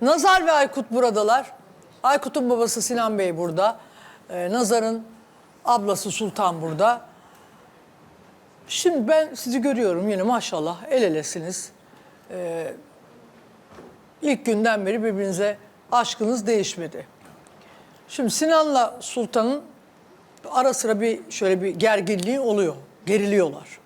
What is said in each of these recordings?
Nazar ve Aykut buradalar. Aykut'un babası Sinan Bey burada. Ee, Nazar'ın ablası Sultan burada. Şimdi ben sizi görüyorum yine maşallah el elesiniz. Ee, ilk günden beri birbirinize aşkınız değişmedi. Şimdi Sinan'la Sultan'ın ara sıra bir şöyle bir gerginliği oluyor. Geriliyorlar.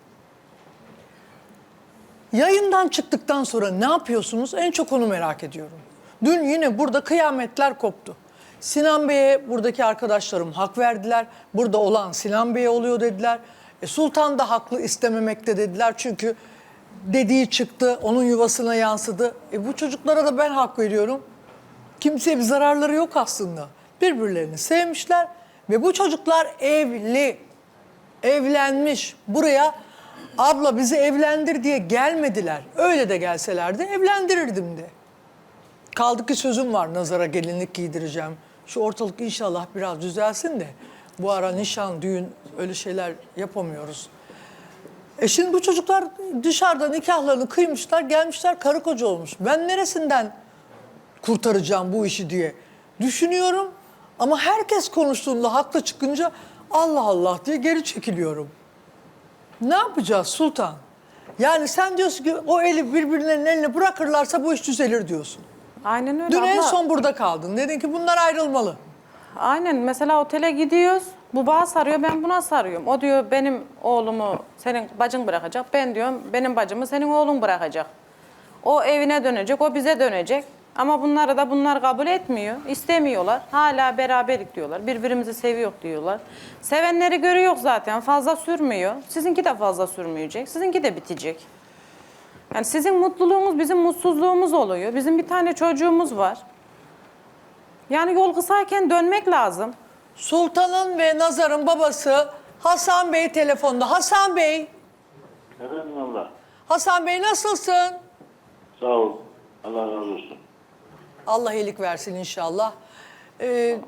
Yayından çıktıktan sonra ne yapıyorsunuz? En çok onu merak ediyorum. Dün yine burada kıyametler koptu. Sinan Bey'e buradaki arkadaşlarım hak verdiler. Burada olan Sinan Bey'e oluyor dediler. E, Sultan da haklı istememekte dediler. Çünkü dediği çıktı, onun yuvasına yansıdı. E, bu çocuklara da ben hak veriyorum. Kimseye bir zararları yok aslında. Birbirlerini sevmişler ve bu çocuklar evli evlenmiş. Buraya abla bizi evlendir diye gelmediler. Öyle de gelselerdi evlendirirdim de. Kaldı ki sözüm var nazara gelinlik giydireceğim. Şu ortalık inşallah biraz düzelsin de bu ara nişan, düğün öyle şeyler yapamıyoruz. E şimdi bu çocuklar dışarıda nikahlarını kıymışlar, gelmişler karı koca olmuş. Ben neresinden kurtaracağım bu işi diye düşünüyorum. Ama herkes konuştuğunda haklı çıkınca Allah Allah diye geri çekiliyorum. Ne yapacağız Sultan? Yani sen diyorsun ki o eli birbirlerinin eline bırakırlarsa bu iş düzelir diyorsun. Aynen öyle Dün en abla. son burada kaldın. Dedin ki bunlar ayrılmalı. Aynen mesela otele gidiyoruz. Bu bana sarıyor ben buna sarıyorum. O diyor benim oğlumu senin bacın bırakacak. Ben diyorum benim bacımı senin oğlun bırakacak. O evine dönecek, o bize dönecek. Ama bunları da bunlar kabul etmiyor, istemiyorlar. Hala beraberlik diyorlar, birbirimizi seviyor diyorlar. Sevenleri görüyor zaten, fazla sürmüyor. Sizinki de fazla sürmeyecek, sizinki de bitecek. Yani sizin mutluluğunuz bizim mutsuzluğumuz oluyor. Bizim bir tane çocuğumuz var. Yani yol kısayken dönmek lazım. Sultan'ın ve Nazar'ın babası Hasan Bey telefonda. Hasan Bey, Efendim Allah. Hasan Bey nasılsın? Sağ ol. Allah razı olsun. Allah iyilik versin inşallah. Ee,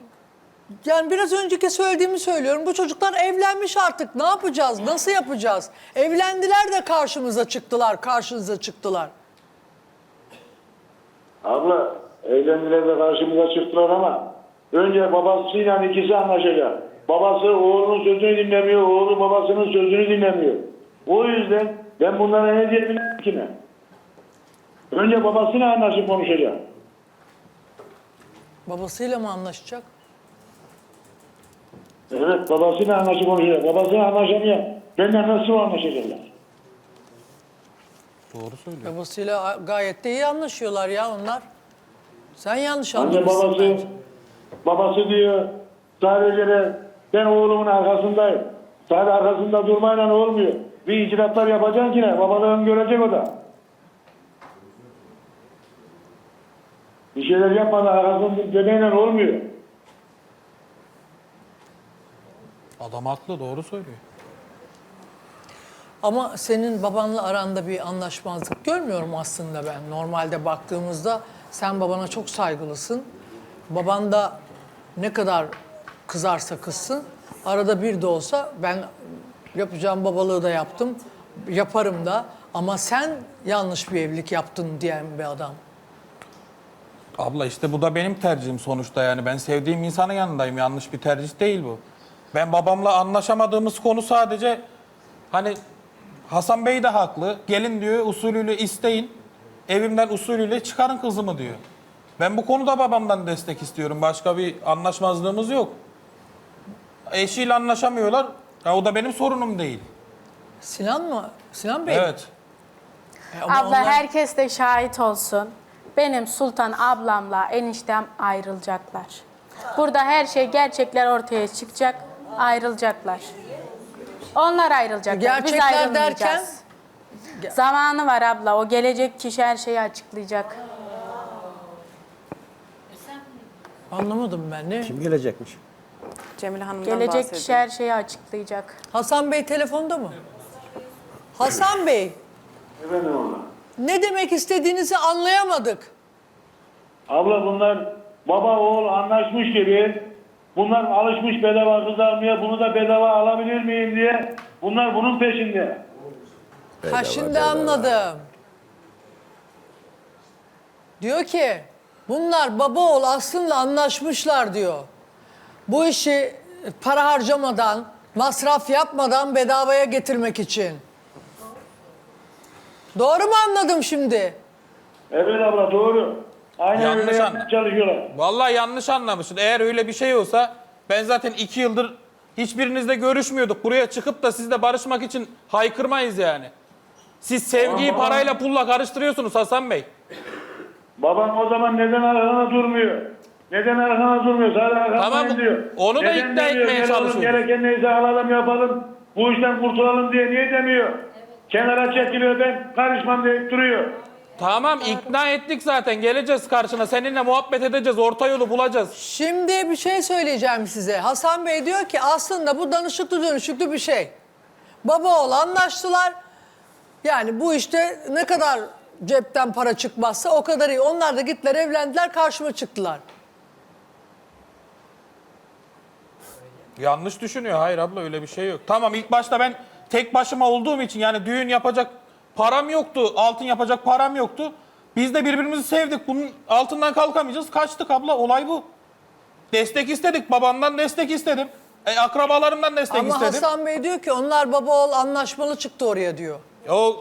yani biraz önceki söylediğimi söylüyorum. Bu çocuklar evlenmiş artık. Ne yapacağız? Nasıl yapacağız? Evlendiler de karşımıza çıktılar. Karşınıza çıktılar. Abla eğlendiler de karşımıza çıktılar ama önce babasıyla ikisi anlaşacak. Babası oğlunun sözünü dinlemiyor, oğlu babasının sözünü dinlemiyor. O yüzden ben bunlara ne diyebilirim ki ne? Önce babasıyla anlaşıp konuşacak. Babasıyla mı anlaşacak? Evet babasıyla anlaşıp konuşacak. Babasıyla anlaşamıyor. Benden nasıl anlaşacaklar? Doğru söylüyor. Babasıyla gayet de iyi anlaşıyorlar ya onlar. Sen yanlış Anne anlamışsın babası, bence. babası diyor sadece de ben oğlumun arkasındayım. Sadece arkasında durmayla olmuyor. Bir icraatlar yapacaksın ki ne? Babalığını görecek o da. Bir şeyler yapmadan arkasında demeyle olmuyor. Adam haklı doğru söylüyor. Ama senin babanla aranda bir anlaşmazlık görmüyorum aslında ben. Normalde baktığımızda sen babana çok saygılısın. Baban da ne kadar kızarsa kızsın. Arada bir de olsa ben yapacağım babalığı da yaptım. Yaparım da. Ama sen yanlış bir evlilik yaptın diyen bir adam. Abla işte bu da benim tercihim sonuçta yani. Ben sevdiğim insanın yanındayım. Yanlış bir tercih değil bu. Ben babamla anlaşamadığımız konu sadece hani Hasan Bey de haklı. Gelin diyor usulüyle isteyin. Evimden usulüyle çıkarın kızımı diyor. Ben bu konuda babamdan destek istiyorum. Başka bir anlaşmazlığımız yok. Eşiyle anlaşamıyorlar. Ya o da benim sorunum değil. Sinan mı? Sinan Bey. Evet. E ama Abla onlar- herkes de şahit olsun. Benim Sultan ablamla eniştem ayrılacaklar. Burada her şey gerçekler ortaya çıkacak. Ayrılacaklar. Onlar ayrılacaklar. Biz Gerçekler ayrılmayacağız. derken? Zamanı var abla. O gelecek kişi her şeyi açıklayacak. Anlamadım ben ne? Kim gelecekmiş? Cemile Hanım'dan Gelecek bahsediyor. kişi her şeyi açıklayacak. Hasan Bey telefonda mı? Hasan Bey, Efendim abla. ne demek istediğinizi anlayamadık. Abla bunlar baba oğul anlaşmış gibi bunlar alışmış bedava kız almaya bunu da bedava alabilir miyim diye bunlar bunun peşinde. ha şimdi anladım. Diyor ki Bunlar baba oğul aslında anlaşmışlar diyor. Bu işi para harcamadan, masraf yapmadan bedavaya getirmek için. Doğru mu anladım şimdi? Evet abla doğru. Aynen Yanlış öyle anla- yapmaya çalışıyorlar. Vallahi yanlış anlamışsın. Eğer öyle bir şey olsa ben zaten iki yıldır hiçbirinizle görüşmüyorduk. Buraya çıkıp da sizle barışmak için haykırmayız yani. Siz sevgiyi Ama- parayla pulla karıştırıyorsunuz Hasan Bey. Babam o zaman neden arkana durmuyor? Neden arkana durmuyor? Sadece arkana Tamam, diyor. onu da ikna demiyor? etmeye Gel oğlum, çalışıyor. Gereken neyse alalım yapalım. Bu işten kurtulalım diye niye demiyor? Kenara çekiliyor ben karışmam deyip duruyor. Tamam ikna ettik zaten. Geleceğiz karşına. Seninle muhabbet edeceğiz. Orta yolu bulacağız. Şimdi bir şey söyleyeceğim size. Hasan Bey diyor ki aslında bu danışıklı dönüşüklü bir şey. Baba oğul anlaştılar. Yani bu işte ne kadar cepten para çıkmazsa o kadar iyi. Onlar da gittiler evlendiler karşıma çıktılar. Yanlış düşünüyor. Hayır abla öyle bir şey yok. Tamam ilk başta ben tek başıma olduğum için yani düğün yapacak param yoktu. Altın yapacak param yoktu. Biz de birbirimizi sevdik. Bunun altından kalkamayacağız. Kaçtık abla. Olay bu. Destek istedik. Babamdan destek istedim. E, akrabalarımdan destek Ama istedim. Hasan Bey diyor ki onlar baba oğul anlaşmalı çıktı oraya diyor. O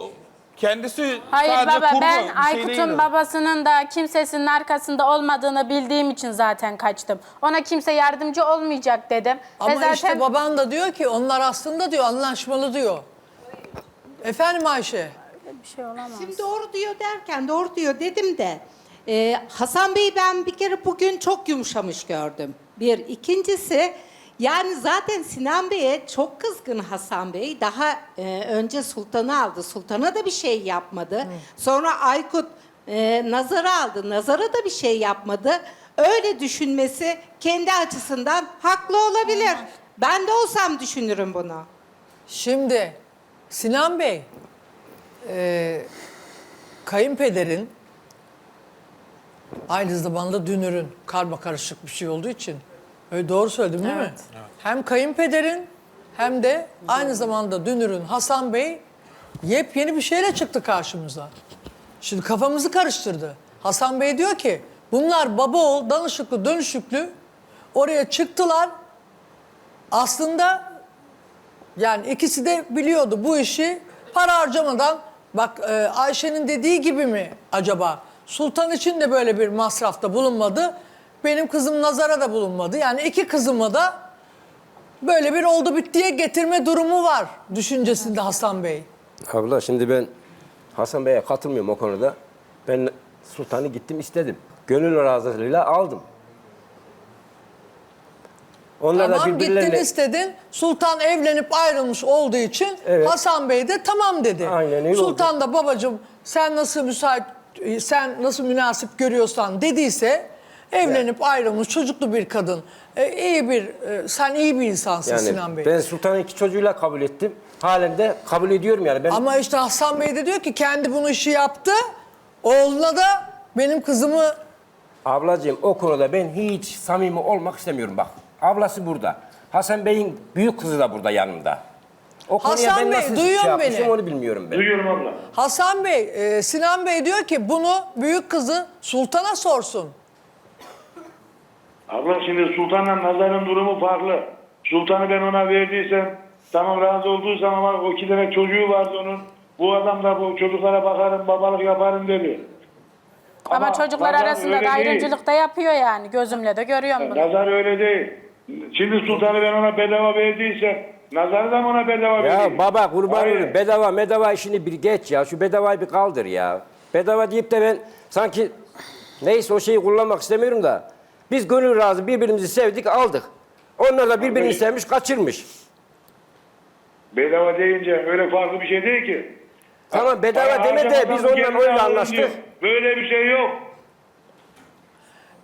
kendisi Hayır sadece baba kurgu. ben bir şey değil Aykut'un o. babasının da kimsesinin arkasında olmadığını bildiğim için zaten kaçtım. Ona kimse yardımcı olmayacak dedim. Ama Ve zaten işte baban da diyor ki onlar aslında diyor anlaşmalı diyor. Efendim Ayşe? Bir şey olamaz. Şimdi doğru diyor derken doğru diyor dedim de e, Hasan Bey'i ben bir kere bugün çok yumuşamış gördüm. Bir. ikincisi yani zaten Sinan Bey'e çok kızgın Hasan Bey. Daha e, önce Sultan'ı aldı. Sultan'a da bir şey yapmadı. Sonra Aykut e, Nazar'ı aldı. Nazar'a da bir şey yapmadı. Öyle düşünmesi kendi açısından haklı olabilir. Ben de olsam düşünürüm bunu. Şimdi Sinan Bey, e, kayınpederin aynı zamanda dünürün karma karışık bir şey olduğu için öyle doğru söyledim değil mi? Hem kayınpederin hem de aynı zamanda dünürün Hasan Bey yepyeni bir şeyle çıktı karşımıza. Şimdi kafamızı karıştırdı. Hasan Bey diyor ki bunlar baba oğul danışıklı dönüşüklü oraya çıktılar. Aslında yani ikisi de biliyordu bu işi para harcamadan bak e, Ayşe'nin dediği gibi mi acaba? Sultan için de böyle bir masrafta bulunmadı. Benim kızım Nazar'a da bulunmadı. Yani iki kızıma da böyle bir oldu bittiye getirme durumu var düşüncesinde Hasan Bey. Abla şimdi ben Hasan Bey'e katılmıyorum o konuda. Ben sultanı gittim istedim. Gönül razılığıyla aldım. Onlar da Tamam gittin birbirlerine... istedin. Sultan evlenip ayrılmış olduğu için Evet. Hasan Bey de tamam dedi. Aynen öyle Sultan da babacığım sen nasıl müsait sen nasıl münasip görüyorsan dediyse evlenip ayrılmış çocuklu bir kadın. E, iyi bir e, sen iyi bir insansın Yani Sinan Bey. ben sultanın iki çocuğuyla kabul ettim. Halen de kabul ediyorum yani. Ben Ama işte Hasan Bey de diyor ki kendi bunu işi yaptı. Oğluna da benim kızımı ablacığım o konuda ben hiç samimi olmak istemiyorum bak. Ablası burada. Hasan Bey'in büyük kızı da burada yanımda. O konuya Hasan ben Bey, nasıl duyuyor şey yapmışım beni? onu bilmiyorum ben. Duyuyorum abla. Hasan Bey, e, Sinan Bey diyor ki bunu büyük kızı Sultan'a sorsun. Abla şimdi Sultan'la Nazar'ın durumu farklı. Sultan'ı ben ona verdiysem, tamam razı olduysam ama o iki tane çocuğu vardı onun. Bu adam da bu çocuklara bakarım, babalık yaparım dedi. Ama, çocuklar Nazar arasında öyle da değil. ayrımcılık da yapıyor yani. Gözümle de görüyorum bunu. Nazar öyle değil. Şimdi Sultan'ı ben ona bedava verdiysem, Nazar'ı da mı ona bedava vereyim? Ya baba kurban Hayır. Bedava medava işini bir geç ya. Şu bedavayı bir kaldır ya. Bedava deyip de ben sanki neyse o şeyi kullanmak istemiyorum da. Biz gönül razı birbirimizi sevdik aldık. Onlar da birbirini Abi- sevmiş kaçırmış. Bedava deyince öyle farklı bir şey değil ki. Tamam bedava Para deme de biz kendini öyle anlaştık. Böyle bir şey yok.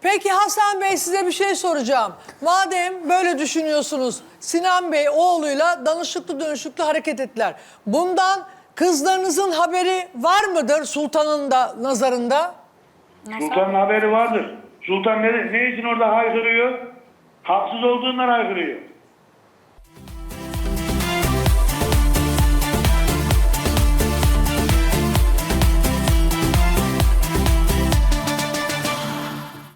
Peki Hasan Bey size bir şey soracağım. Madem böyle düşünüyorsunuz, Sinan Bey oğluyla danışıklı dönüşüklü hareket ettiler. Bundan kızlarınızın haberi var mıdır Sultan'ın da nazarında? Sultan'ın haberi vardır. Sultan ne, ne için orada haykırıyor? Haksız olduğundan haykırıyor.